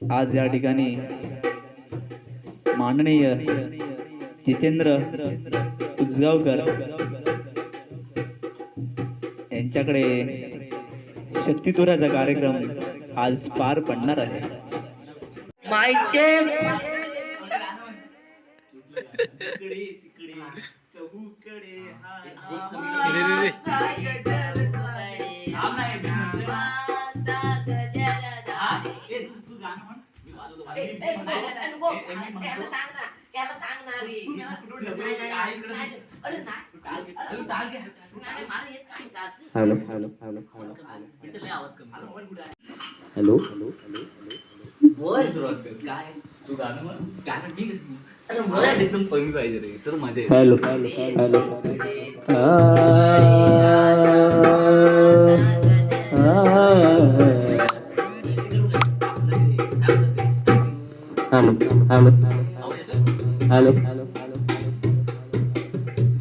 आज या ठिकाणी माननीय जितेंद्र उजगावकर यांच्याकडे शक्तितुराचा कार्यक्रम आज पार पडणार आहे. Hello hello hello hello hello. एकदम कमी पाहिजे रे. तर मजा येते. Hello hello. Hello. Hello. Hello.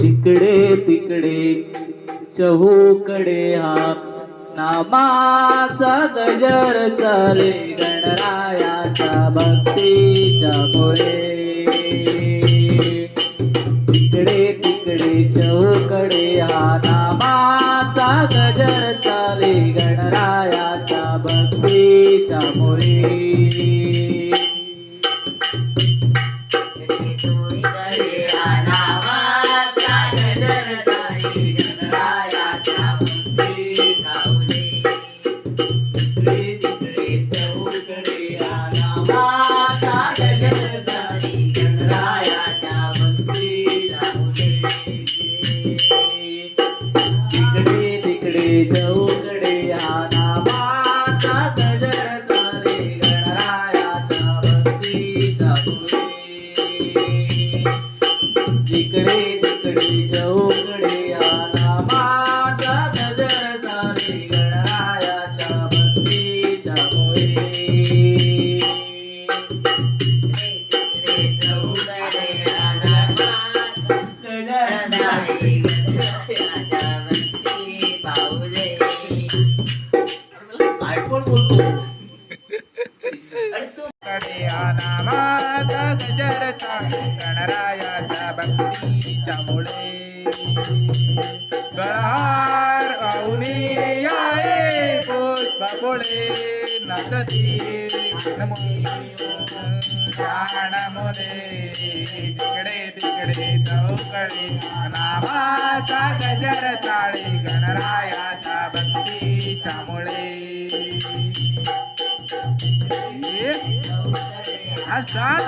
तिकडे तिकडे चहूकडे हा नामाचा गजर चाले गणरायाचा भक्तीच्या मुळे. गणरायाचा भक्तीच्या मुळे गळहार पाहुणे याये पुष्प फुले नसती तिकडे तिकडे चौकडे. नामाचा गजर चाळे. गणरायाच्या भक्तीच्या मुळे. श्रावण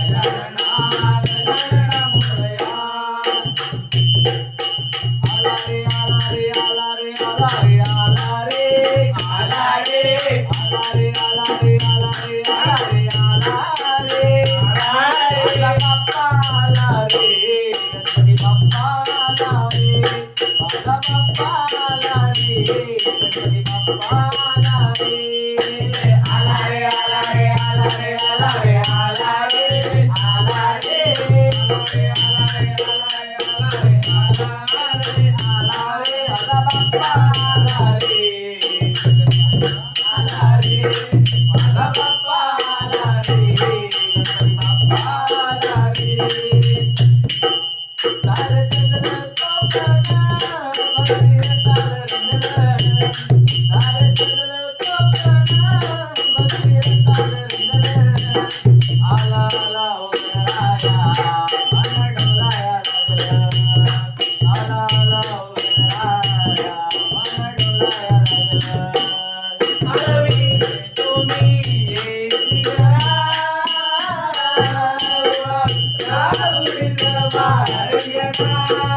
Yeah. Bye.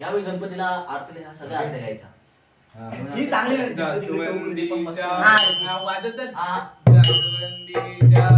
यावेळी गणपतीला आरतीला ह्या सगळ्या आरत्या गायच्या ही चांगली हा. हा. हा. जास्वंदीच्या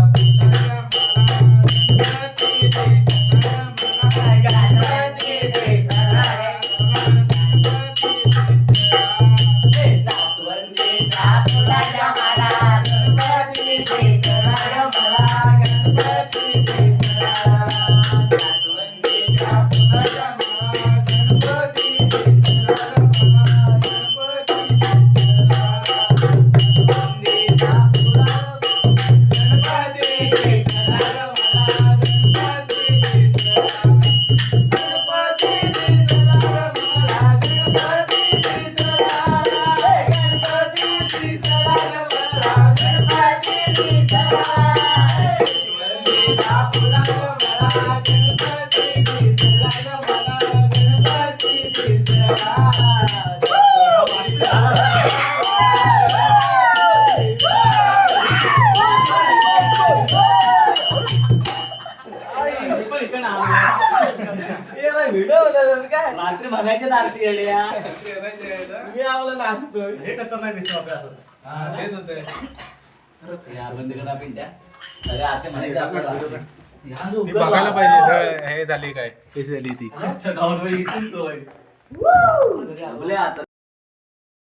बघायचे आरती येड्या. मी आवला नाचतोय हे खतरनाक दिसतो आपल्या बंद करा पिंट्या अरे आता म्हणायचं आपल्याला. बघायला पाहिजे हे झाली काय झाली ती गावात इथून सोय. आता